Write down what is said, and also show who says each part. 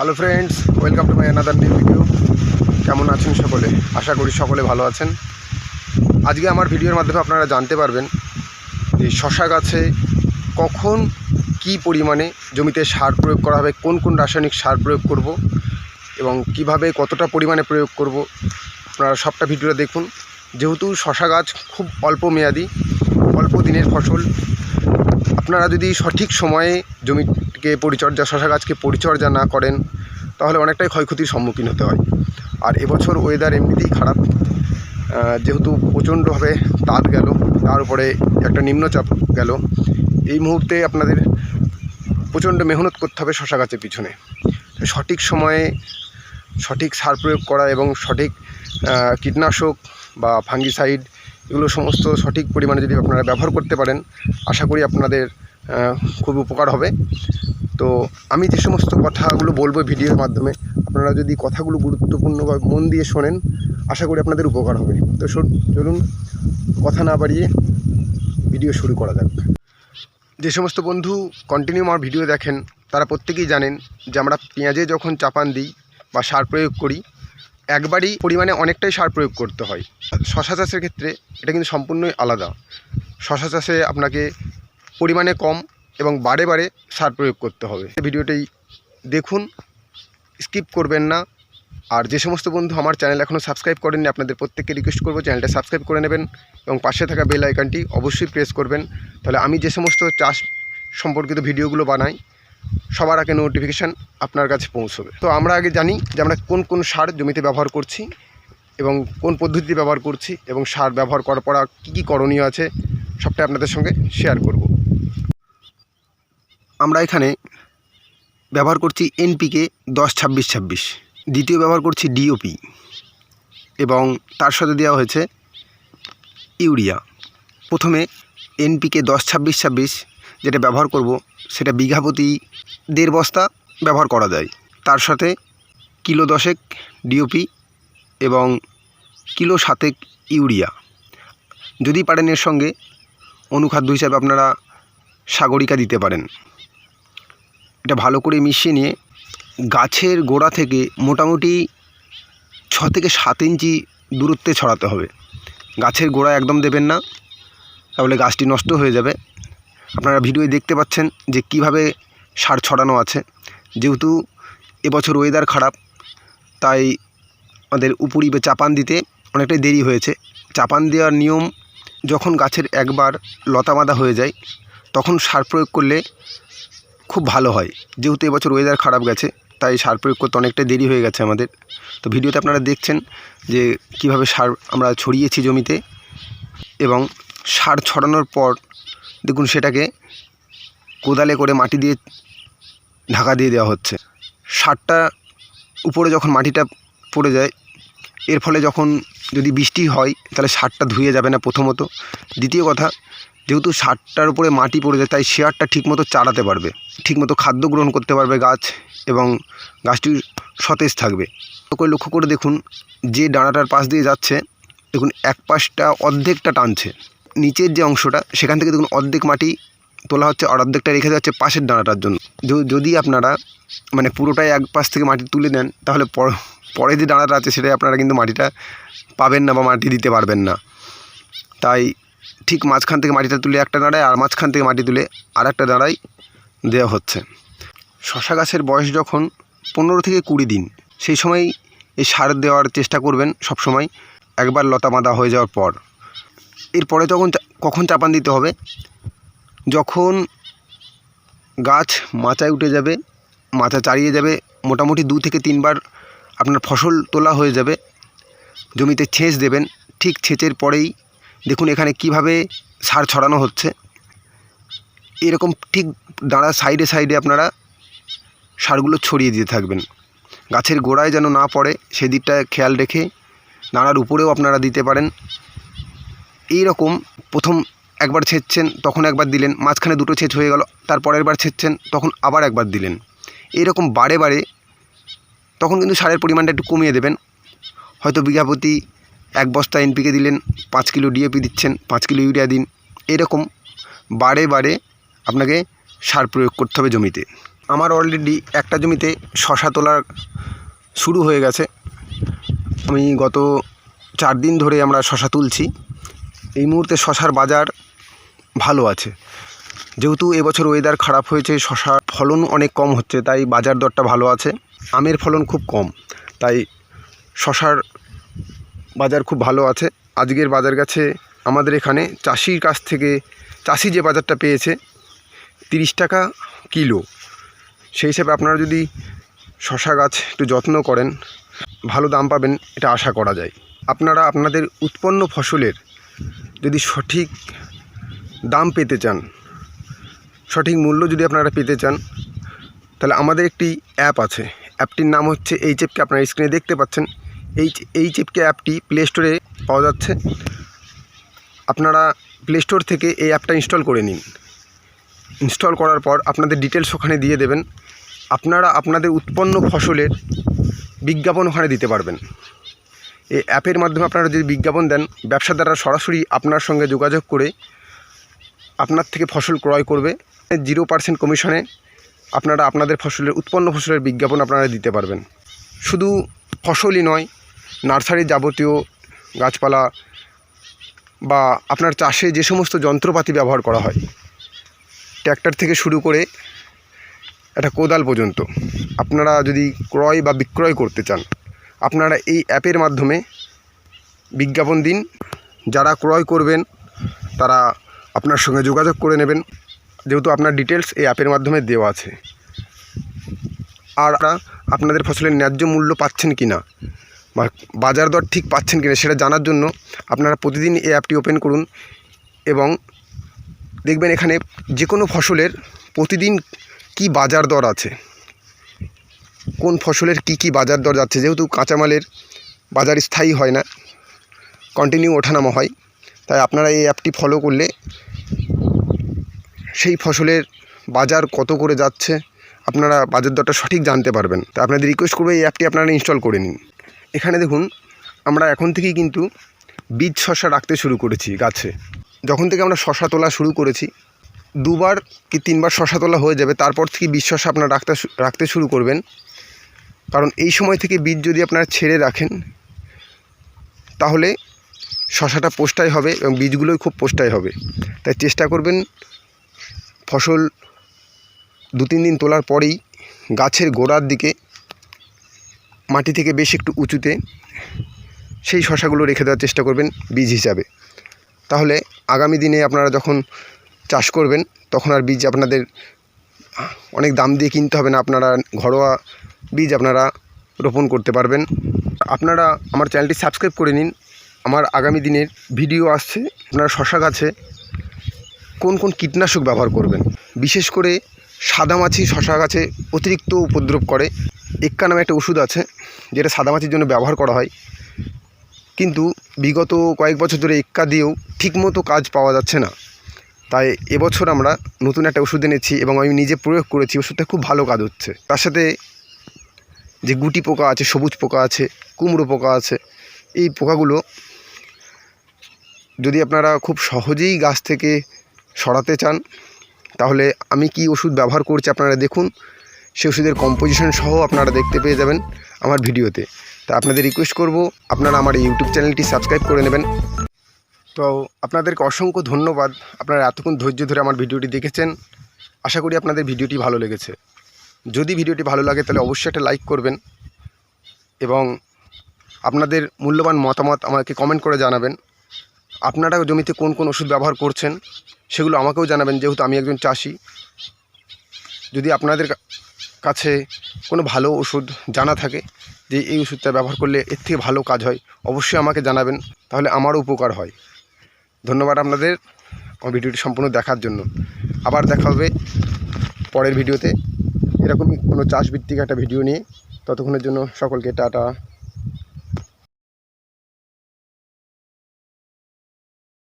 Speaker 1: Hello friends welcome to my another new video কেমন আছেন সকলে? আশা করি সকলে ভালো আছেন। আজকে আমার ভিডিওর মাধ্যমে আপনারা জানতে পারবেন যে শশা গাছে কখন কি পরিমাণে জমিতে সার প্রয়োগ করা হবে, কোন কোন রাসায়নিক সার প্রয়োগ করব এবং কীভাবে কতটা পরিমাণে প্রয়োগ করব আপনারা সবটা ভিডিওটা দেখুন। যেহেতু শশা গাছ খুব অল্প মেয়াদি, অল্প দিনের ফসল, আপনারা যদি সঠিক সময়ে জমিকে পরিচর্যা, শশা গাছকে পরিচর্যা না করেন, তাহলে অনেকটাই ক্ষয়ক্ষতির সম্মুখীন হতে হয়। আর এবছর ওয়েদার এমনিতেই খারাপ। যেহেতু প্রচণ্ডভাবে তাপ গেল, তার উপরে একটা নিম্নচাপ গেল, এই মুহূর্তে আপনাদের প্রচণ্ড মেহনত করতে হবে শশা গাছের পিছনে। সঠিক সময়ে সঠিক সার প্রয়োগ করা এবং সঠিক কীটনাশক বা ফাঙ্গিসাইড এগুলো সমস্ত সঠিক পরিমাণে যদি আপনারা ব্যবহার করতে পারেন, আশা করি আপনাদের খুব উপকার হবে। তো আমি যে সমস্ত কথাগুলো বলব ভিডিওর মাধ্যমে, আপনারা যদি কথাগুলো গুরুত্বপূর্ণভাবে মন দিয়ে শোনেন, আশা করি আপনাদের উপকার হবে। তো চলুন, কথা না বাড়িয়ে ভিডিও শুরু করা যাক। যে সমস্ত বন্ধু কন্টিনিউ আমার ভিডিও দেখেন, তারা প্রত্যেকেই জানেন যে আমরা পেঁয়াজে যখন চাপান দিই বা সার প্রয়োগ করি, একবারই পরিমাণে অনেকটাই সার প্রয়োগ করতে হয়। শশা চাষের ক্ষেত্রে এটা কিন্তু সম্পূর্ণই আলাদা। শশা চাষে আপনাকে পরিমাণে কম এবং বারে বারে সার প্রয়োগ করতে হবে। ভিডিওটি দেখুন, স্কিপ করবেন না। আর যে সমস্ত বন্ধু আমার চ্যানেল এখনও সাবস্ক্রাইব করেননি, আপনাদের প্রত্যেককে রিকোয়েস্ট করব চ্যানেলটা সাবস্ক্রাইব করে নেবেন এবং পাশে থাকা বেল আইকনটি অবশ্যই প্রেস করবেন। তাহলে আমি যে সমস্ত চাষ সম্পর্কিত ভিডিওগুলো বানাই, সবার আগে নোটিফিকেশান আপনার কাছে পৌঁছবে। তো আমরা আগে জানি যে আমরা কোন কোন সার জমিতে ব্যবহার করছি এবং কোন পদ্ধতিতে ব্যবহার করছি এবং সার ব্যবহার করার পর কী কী করণীয় আছে, সবটাই আপনাদের সঙ্গে শেয়ার করব। আমরা এখানে ব্যবহার করছি এনপিকে দশ ছাব্বিশ ছাব্বিশ। দ্বিতীয় ব্যবহার করছি ডিওপি এবং তার সাথে দেওয়া হয়েছে ইউরিয়া। প্রথমে এনপিকে দশ ছাব্বিশ ছাব্বিশ যেটা ব্যবহার করব, সেটা বিঘা প্রতি দেড় বস্তা ব্যবহার করা যায়। তার সাথে কিলো দশেক ডিওপি এবং কিলো সাতেক ইউরিয়া। যদি পারেন এর সঙ্গে, অনুখাদ্য হিসাবে আপনারা সাগরিকা দিতে পারেন। এটা ভালো করে মিশিয়ে নিয়ে গাছের গোড়া থেকে মোটামুটি ছ থেকে সাত ইঞ্চি দূরত্বে ছড়াতে হবে। গাছের গোড়া একদম দেবেন না, তাহলে গাছটি নষ্ট হয়ে যাবে। আপনারা ভিডিওয়ে দেখতে পাচ্ছেন যে কীভাবে সার ছড়ানো আছে। যেহেতু এবছর ওয়েদার খারাপ, তাই আমাদের উপরিবে চাপান দিতে অনেকটাই দেরি হয়েছে। চাপান দেওয়ার নিয়ম, যখন গাছের একবার লতা বাঁধা হয়ে যায়, তখন সার প্রয়োগ করলে খুব ভালো হয়। যেহেতু এবছর ওয়েদার খারাপ গেছে, তাই সার প্রয়োগ করতে অনেকটাই দেরি হয়ে গেছে আমাদের। তো ভিডিওতে আপনারা দেখছেন যে কীভাবে সার আমরা ছড়িয়েছি জমিতে এবং সার ছড়ানোর পর দেখুন সেটাকে কোদালে করে মাটি দিয়ে ঢাকা দিয়ে দেওয়া হচ্ছে। সারটা উপরে যখন মাটিটা পড়ে যায়, এর ফলে যখন যদি বৃষ্টি হয়, তাহলে সারটা ধুয়ে যাবে না প্রথমত। দ্বিতীয় কথা যেহেতু সারটার উপরে মাটি পড়ে যায়, তাই শেয়ারটা ঠিকমতো চালাতে পারবে। ঠিকমতো খাদ্য গ্রহণ করতে পারবে গাছ এবং গাছটি সতেজ থাকবে। করে, লক্ষ্য করে দেখুন, যে ডাঁড়াটার পাশ দিয়ে যাচ্ছে, দেখুন, এক পাশটা অর্ধেকটা টানছে। নিচের যে অংশটা, সেখান থেকে দেখুন, অর্ধেক মাটি তোলা হচ্ছে আর অর্ধেকটা রেখে দেওয়া হচ্ছে পাশের ডাঁড়াটার জন্য। যদি আপনারা মানে পুরোটাই এক পাশ থেকে মাটি তুলে নেন তাহলে পরে যে ডাঁড়াটা আছে, সেটাই আপনারা কিন্তু মাটিটা পাবেন না বা মাটি দিতে পারবেন না। তাই ঠিক মাঝখান থেকে মাটিটা তুলে একটা দাঁড়ায় আর মাঝখান থেকে মাটি তুলে আর একটা দাঁড়ায় দেওয়া হচ্ছে। শশা গাছের বয়স যখন পনেরো থেকে কুড়ি দিন, সেই সময় এই সার দেওয়ার চেষ্টা করবেন সব সময় একবার লতা বাঁধা হয়ে যাওয়ার পর। এরপরে তখন কখন চাপান দিতে হবে? যখন গাছ মাচায় উঠে যাবে, মাচা চারিয়ে যাবে, মোটামুটি দু থেকে তিনবার আপনার ফসল তোলা হয়ে যাবে। জমিতে ছেঁচ দেবেন, ঠিক ছেঁচের পরেই দেখুন এখানে কীভাবে সার ছড়ানো হচ্ছে। এরকম ঠিক দাঁড়া সাইডে সাইডে আপনারা সারগুলো ছড়িয়ে দিতে থাকবেন। গাছের গোড়ায় যেন না পড়ে, সেদিকটা খেয়াল রেখে দাঁড়ার উপরেও আপনারা দিতে পারেন। এই রকম প্রথম একবার ছেঁচছেন, তখন একবার দিলেন, মাঝখানে দুটো ছেঁচ হয়ে গেল তার পরের বার ছেঁচছেন, তখন আবার একবার দিলেন। এইরকম বারে বারে তখন কিন্তু সারের পরিমাণটা একটু কমিয়ে দেবেন। হয়তো বিঘা প্রতি এক বস্তা এনপিকে দিলেন, পাঁচ কিলো ডিএপি দিচ্ছেন, পাঁচ কিলো ইউরিয়া দিন। এরকম বারে বারে আপনাকে সার প্রয়োগ করতে হবে জমিতে। আমার অলরেডি একটা জমিতে শশা তোলার শুরু হয়ে গেছে। আমি গত চার দিন ধরে আমরা শশা তুলছি। এই মুহূর্তে শশার বাজার ভালো আছে। যেহেতু এবছর ওয়েদার খারাপ হয়েছে, শশার ফলন অনেক কম হচ্ছে, তাই বাজার দরটা ভালো আছে। আমের ফলন খুব কম। তাই শশার বাজার খুব ভালো আছে। আজকের বাজার গেছে আমাদের এখানে চাষির কাছ থেকে, চাষি যে বাজারটা পেয়েছে তিরিশ টাকা কিলো। সেই হিসাবে আপনারা যদি শশা গাছ একটু যত্ন করেন, ভালো দাম পাবেন, এটা আশা করা যায়। আপনারা আপনাদের উৎপন্ন ফসলের যদি সঠিক দাম পেতে চান, সঠিক মূল্য যদি আপনারা পেতে চান, তাহলে আমাদের একটি অ্যাপ আছে। অ্যাপটির নাম হচ্ছে এইচ এফকে আপনারা স্ক্রিনে দেখতে পাচ্ছেন। এই এইচ এফকে অ্যাপটি প্লে স্টোরে পাওয়া যাচ্ছে। আপনারা প্লে স্টোর থেকে এই অ্যাপটা ইনস্টল করে নিন। ইনস্টল করার পর আপনাদের ডিটেলস ওখানে দিয়ে দেবেন। আপনারা আপনাদের উৎপন্ন ফসলের বিজ্ঞাপন ওখানে দিতে পারবেন। এই অ্যাপের মাধ্যমে আপনারা যদি বিজ্ঞাপন দেন, ব্যবসাদাররা সরাসরি আপনার সঙ্গে যোগাযোগ করে আপনার থেকে ফসল ক্রয় করবে। জিরো পার্সেন্ট কমিশনে আপনারা আপনাদের ফসলের, উৎপন্ন ফসলের বিজ্ঞাপন আপনারা দিতে পারবেন। শুধু ফসলই নয় নার্সারির যাবতীয় গাছপালা বা আপনার চাষে যে সমস্ত যন্ত্রপাতি ব্যবহার করা হয়, ট্র্যাক্টর থেকে শুরু করে একটা কোদাল পর্যন্ত, আপনারা যদি ক্রয় বা বিক্রয় করতে চান, আপনারা এই অ্যাপের মাধ্যমে বিজ্ঞাপন দিন। যারা ক্রয় করবেন, তারা আপনার সঙ্গে যোগাযোগ করে নেবেন। যেহেতু আপনার ডিটেলস এই অ্যাপের মাধ্যমে দেওয়া আছে। আর আপনাদের ফসলের ন্যায্য মূল্য পাচ্ছেন কি না বাজার দর ঠিক পাচ্ছেন কিনা সেটা জানার জন্য আপনারা প্রতিদিন এই অ্যাপটি ওপেন করুন এবং দেখবেন এখানে যে কোনো ফসলের প্রতিদিন কি বাজার দর আছে। কোন ফসলের কি কি বাজার দর যাচ্ছে, যেহেতু কাঁচামালের বাজার স্থায়ী হয় না কন্টিনিউ ওঠানামা হয়, তাই আপনারা এই অ্যাপটি ফলো করলে সেই ফসলের বাজার কত করে যাচ্ছে, আপনারা বাজার দরটা সঠিক জানতে পারবেন। তাই আপনাদের রিকোয়েস্ট করব এই অ্যাপটি আপনারা ইনস্টল করে নিন। এখানে দেখুন, আমরা এখন থেকেই কিন্তু বীজ শশা রাখতে শুরু করেছি গাছে। যখন থেকে আমরা শশা তোলা শুরু করেছি, দুবার কি তিনবার শশা তোলা হয়ে যাবে, তারপর থেকে বীজ শশা আপনারা রাখতে রাখতে শুরু করবেন। কারণ এই সময় থেকে বীজ যদি আপনারা ছেড়ে রাখেন, তাহলে শশাটা পোস্টাই হবে এবং বীজগুলোই খুব পোস্টাই হবে। তাই চেষ্টা করবেন ফসল দু তিন দিন তোলার পরেই গাছের গোড়ার দিকে মাটি থেকে বেশ একটু উঁচুতে সেই শশাগুলো রেখে দেওয়ার চেষ্টা করবেন বীজ হিসাবে। তাহলে আগামী দিনে আপনারা যখন চাষ করবেন, তখন আর বীজ আপনাদের অনেক দাম দিয়ে কিনতে হবে না, আপনারা ঘরোয়া বীজ আপনারা রোপণ করতে পারবেন। আপনারা আমার চ্যানেলটি সাবস্ক্রাইব করে নিন। আমার আগামী দিনের ভিডিও আসছে, আপনারা শশা গাছে কোন কোন কীটনাশক ব্যবহার করবেন। বিশেষ করে সাদামাছি শশা গাছে অতিরিক্ত উপদ্রব করে। এক্কা নামে একটা ওষুধ আছে, যেটা সাদামাছির জন্য ব্যবহার করা হয়। কিন্তু বিগত কয়েক বছর ধরে এক্কা দিয়েও ঠিকমতো কাজ পাওয়া যাচ্ছে না। তাই এবছর আমরা নতুন একটা ওষুধ এনেছি এবং আমি নিজে প্রয়োগ করেছি, ওষুধটা খুব ভালো কাজ হচ্ছে। তার সাথে যে গুটি পোকা আছে, সবুজ পোকা আছে, কুমড়ো পোকা আছে, এই পোকাগুলো যদি আপনারা খুব সহজেই গাছ থেকে সরাতে চান, তাহলে আমি কি ওষুধ ব্যবহার করছি আপনারা দেখুন। সে ওষুধের কম্পোজিশন সহ আপনারা দেখতে পেয়ে যাবেন আমার ভিডিওতে। তা আপনাদের রিকোয়েস্ট করব, আপনারা আমার ইউটিউব চ্যানেলটি সাবস্ক্রাইব করে নেবেন। তো আপনাদেরকে অসংখ্য ধন্যবাদ, আপনারা এতক্ষণ ধৈর্য ধরে আমার ভিডিওটি দেখেছেন। আশা করি আপনাদের ভিডিওটি ভালো লেগেছে। যদি ভিডিওটি ভালো লাগে তাহলে অবশ্যই একটা লাইক করবেন এবং আপনাদের মূল্যবান মতামত আমাকে কমেন্ট করে জানাবেন। আপনারা জমিতে কোন কোন ওষুধ ব্যবহার করছেন সেগুলো আমাকেও জানাবেন, যেহেতু আমি একজন চাষি। যদি আপনাদের কাছে কোনো ভালো ওষুধ জানা থাকে যে এই ওষুধটা ব্যবহার করলে এর থেকে ভালো কাজ হয়, অবশ্যই আমাকে জানাবেন, তাহলে আমারও উপকার হয়। ধন্যবাদ আপনাদের আমার ভিডিওটি সম্পূর্ণ দেখার জন্য। আবার দেখা হবে পরের ভিডিওতে। এরকমই কোনো চাষভিত্তিক একটা ভিডিও নিয়ে। ততক্ষণের জন্য সকলকে টাটা।